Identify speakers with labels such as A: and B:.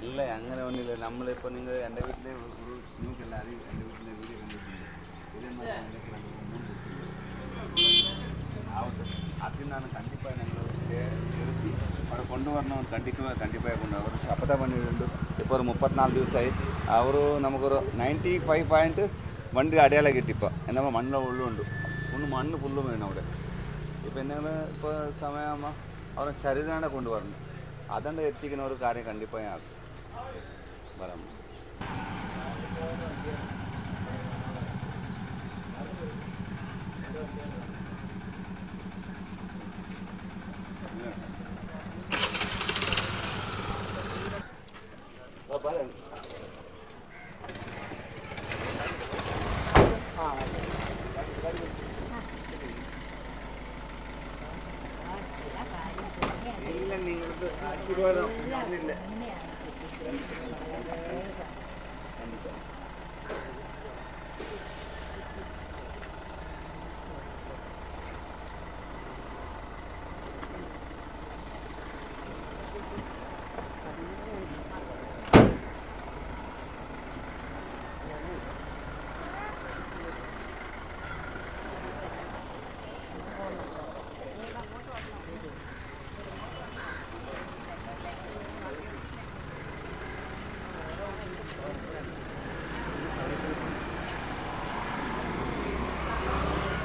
A: ഇല്ല അങ്ങനെ ഒന്നുമില്ല. നമ്മളിപ്പോൾ നിങ്ങൾ എന്റെ വീട്ടിലെ വീട്ടിലെ വീഡിയോ കണ്ടിട്ടുണ്ട് അതിൽ നിന്നാണ് കണ്ടിപ്പോ ഞങ്ങൾ வரணும் கண்டிப்பாக கண்டிப்பாக கொண்டு அவர் அப்போ தான் பண்ணிட்டு இப்போ ഒരു മുപ്പത്തിനാല് ദിവസമായി അവർ നമുക്കൊരു നയൻറ്റി ഫൈവ് പോയിൻറ്റ് വണ്ടി അടയാളം കിട്ടിപ്പോൾ എന്നാൽ മണ്ണിലെ ഉള്ളുണ്ട് ഫുള്ള് മണ്ണ് ഫുള്ള് വീണു അവിടെ ഇപ്പം എന്തെങ്കിലും ഇപ്പോൾ സമയമാകുമ്പോൾ അവരെ ശരീരമാണ് കൊണ്ടുവരണം അതുകൊണ്ട് എത്തിക്കുന്ന ഒരു കാര്യം കണ്ടിപ്പായി ആക്കും വരാം ഇല്ല നിങ്ങൾക്ക് ആശീർവാദം